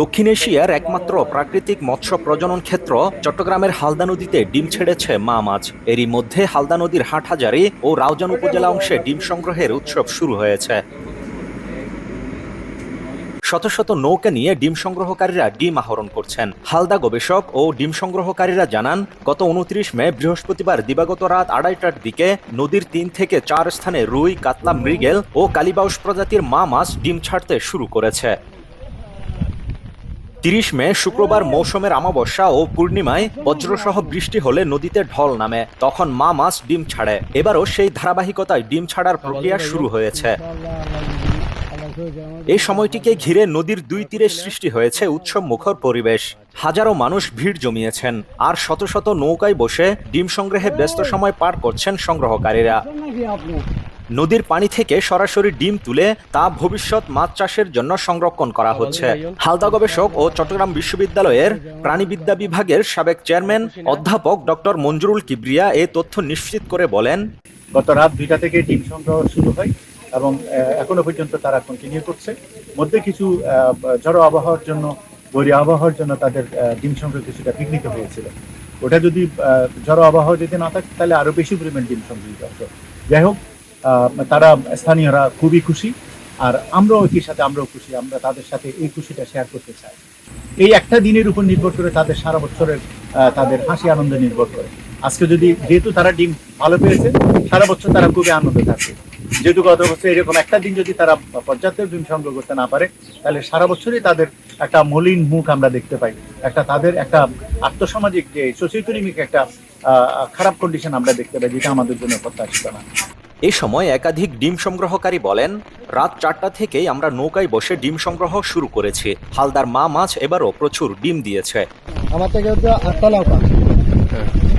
দক্ষিণ এশিয়ার একমাত্র প্রাকৃতিক মৎস্য প্রজনন ক্ষেত্র চট্টগ্রামের হালদা নদীতে ডিম ছেড়েছে মা মাছ। এরই মধ্যে হালদা নদীর হাটহাজারি ও রাউজান উপজেলা অংশে ডিম সংগ্রহের উৎসব শুরু হয়েছে। শত শত নৌকা নিয়ে ডিম সংগ্রহকারীরা ডিম আহরণ করছেন। হালদা গবেষক ও ডিম সংগ্রহকারীরা জানান, গত উনত্রিশ মে বৃহস্পতিবার দিবাগত রাত আড়াইটার দিকে নদীর তিন থেকে চার স্থানে রুই, কাতলা, মৃগেল ও কালিবাউস প্রজাতির মা মাছ ডিম ছাড়তে শুরু করেছে। তিরিশ মে, শুক্রবার মৌসুমের আমাবস্যা ও পূর্ণিমায় বজ্রসহ বৃষ্টি হলে নদীতে ঢল নামে। তখন মা মাছ ডিম ছাড়ে। এবারও সেই ধারাবাহিকতায় ডিম ছাড়ার প্রক্রিয়া শুরু হয়েছে। এই সময়টিকে ঘিরে নদীর দুই তীরে সৃষ্টি হয়েছে উৎসব মুখর পরিবেশ। হাজারো মানুষ ভিড় জমিয়েছেন। আর শত শত নৌকায় বসে ডিম সংগ্রহে ব্যস্ত সময় পার করছেন সংগ্রহকারীরা। নদীর পানি থেকে সরাসরি ডিম তুলে তা ভবিষ্যৎ মাছ চাষের জন্য সংরক্ষণ করা হচ্ছে। হালদা গবেষক ও চট্টগ্রাম বিশ্ববিদ্যালয়ের প্রাণীবিদ্যা বিভাগের সাবেক চেয়ারম্যান অধ্যাপক ডক্টর মঞ্জুরুল কিবরিয়া এ তথ্য নিশ্চিত করে বলেন, গত রাত দুইটা থেকে ডিম সংগ্রহ শুরু হয় এবং এখনও পর্যন্ত তারা কন্টিনিউ করছে। মধ্যে কিছু ঝড়ো আবহাওয়ার জন্য, বৈরী আবহাওয়ার জন্য তাদের ডিম সংগ্রহ কিছুটা বিঘ্নিত হয়েছিল। ওটা যদি ঝড়ো আবহাওয়া যদি না থাকতো তাহলে আরও বেশি পরিমাণ ডিম সংগৃহীত হতো। যাই হোক তারা স্থানীয়রা খুবই খুশি, আর আমরাও একই সাথে আমরাও খুশি, আমরা তাদের সাথে এই খুশিটা শেয়ার করতে চাই। এই একটা দিনের উপর নির্ভর করে তাদের সারা বছরের তাদের হাসি, আনন্দ নির্ভর করে। আজকে যদি যেহেতু তারা ডিম ভালো পেয়েছে, সারা বছর তারা খুবই আনন্দ থাকবে যেহেতু গত বছর এরকম একটা দিন যদি তারা পর্যাপ্ত ডিম সংগ্রহ করতে না পারে, তাহলে সারা বছরই তাদের একটা মলিন মুখ আমরা দেখতে পাই। একটা তাদের একটা আর্থসামাজিক যে সোসাইটোরিমিক একটা খারাপ কন্ডিশন আমরা দেখতে পাই, যেটা আমাদের জন্য প্রত্যাশিত না। এ সময় একাধিক ডিম সংগ্রহকারী বলেন, রাত চারটা থেকেই আমরা নৌকায় বসে ডিম সংগ্রহ শুরু করেছি। হালদার মা মাছ এবারও প্রচুর ডিম দিয়েছে। আমার থেকে আটটা নৌকা।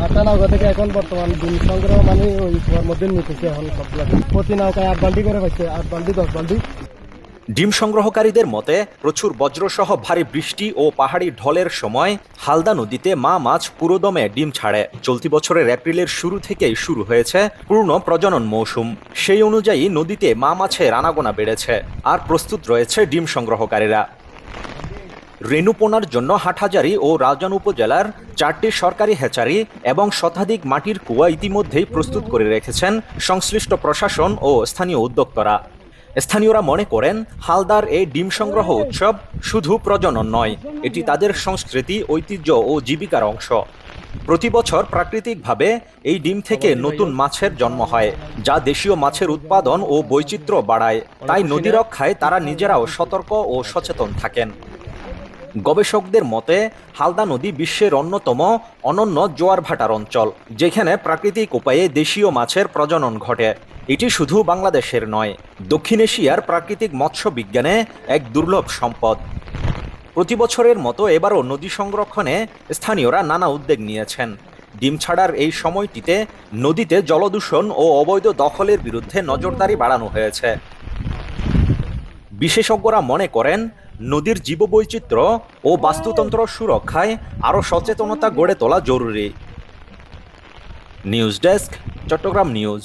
আটটা নৌকা থেকে এখন বর্তমান ডিম সংগ্রহ মানে ওই মধ্যে নিতেছে এখন সবগুলা। প্রতি নৌকায় আট বাল্টি করে পাচ্ছে আট বাল্টি দশ বাল্টি ডিম সংগ্রহকারীদের মতে, প্রচুর বজ্রসহ ভারী বৃষ্টি ও পাহাড়ি ঢলের সময় হালদা নদীতে মা মাছ পুরোদমে ডিম ছাড়ে। চলতি বছরের এপ্রিলের শুরু থেকেই শুরু হয়েছে পূর্ণ প্রজনন মৌসুম। সেই অনুযায়ী নদীতে মা মাছের আনাগোনা বেড়েছে আর প্রস্তুত রয়েছে ডিম সংগ্রহকারীরা। রেণুপোনার জন্য হাটহাজারি ও রাউজান উপজেলার চারটি সরকারি হ্যাচারি এবং শতাধিক মাটির কুয়া ইতিমধ্যেই প্রস্তুত করে রেখেছেন সংশ্লিষ্ট প্রশাসন ও স্থানীয় উদ্যোক্তরা। স্থানীয়রা মনে করেন, হালদার এই ডিম সংগ্রহ উৎসব শুধু প্রজনন নয়, এটি তাদের সংস্কৃতি, ঐতিহ্য ও জীবিকার অংশ। প্রতি বছর প্রাকৃতিকভাবে এই ডিম থেকে নতুন মাছের জন্ম হয়, যা দেশীয় মাছের উৎপাদন ও বৈচিত্র্য বাড়ায়। তাই নদী রক্ষায় তারা নিজেরাও সতর্ক ও সচেতন থাকেন। গবেষকদের মতে, হালদা নদী বিশ্বের অন্যতম অনন্য জোয়ার ভাটার অঞ্চল, যেখানে প্রাকৃতিক উপায়ে দেশীয় মাছের প্রজনন ঘটে। এটি শুধু বাংলাদেশের নয়, দক্ষিণ এশিয়ার প্রাকৃতিক মৎস্য বিজ্ঞানে এক দুর্লভ সম্পদ। প্রতি বছরের মতো এবারও নদী সংরক্ষণে স্থানীয়রা নানা উদ্যোগ নিয়েছেন। ডিম ছাড়ার এই সময়টিতে নদীতে জলদূষণ ও অবৈধ দখলের বিরুদ্ধে নজরদারি বাড়ানো হয়েছে। বিশেষজ্ঞরা মনে করেন, নদীর জীববৈচিত্র্য ও বাস্তুতন্ত্র সুরক্ষায় আরও সচেতনতা গড়ে তোলা জরুরি। News desk, Chattogram news.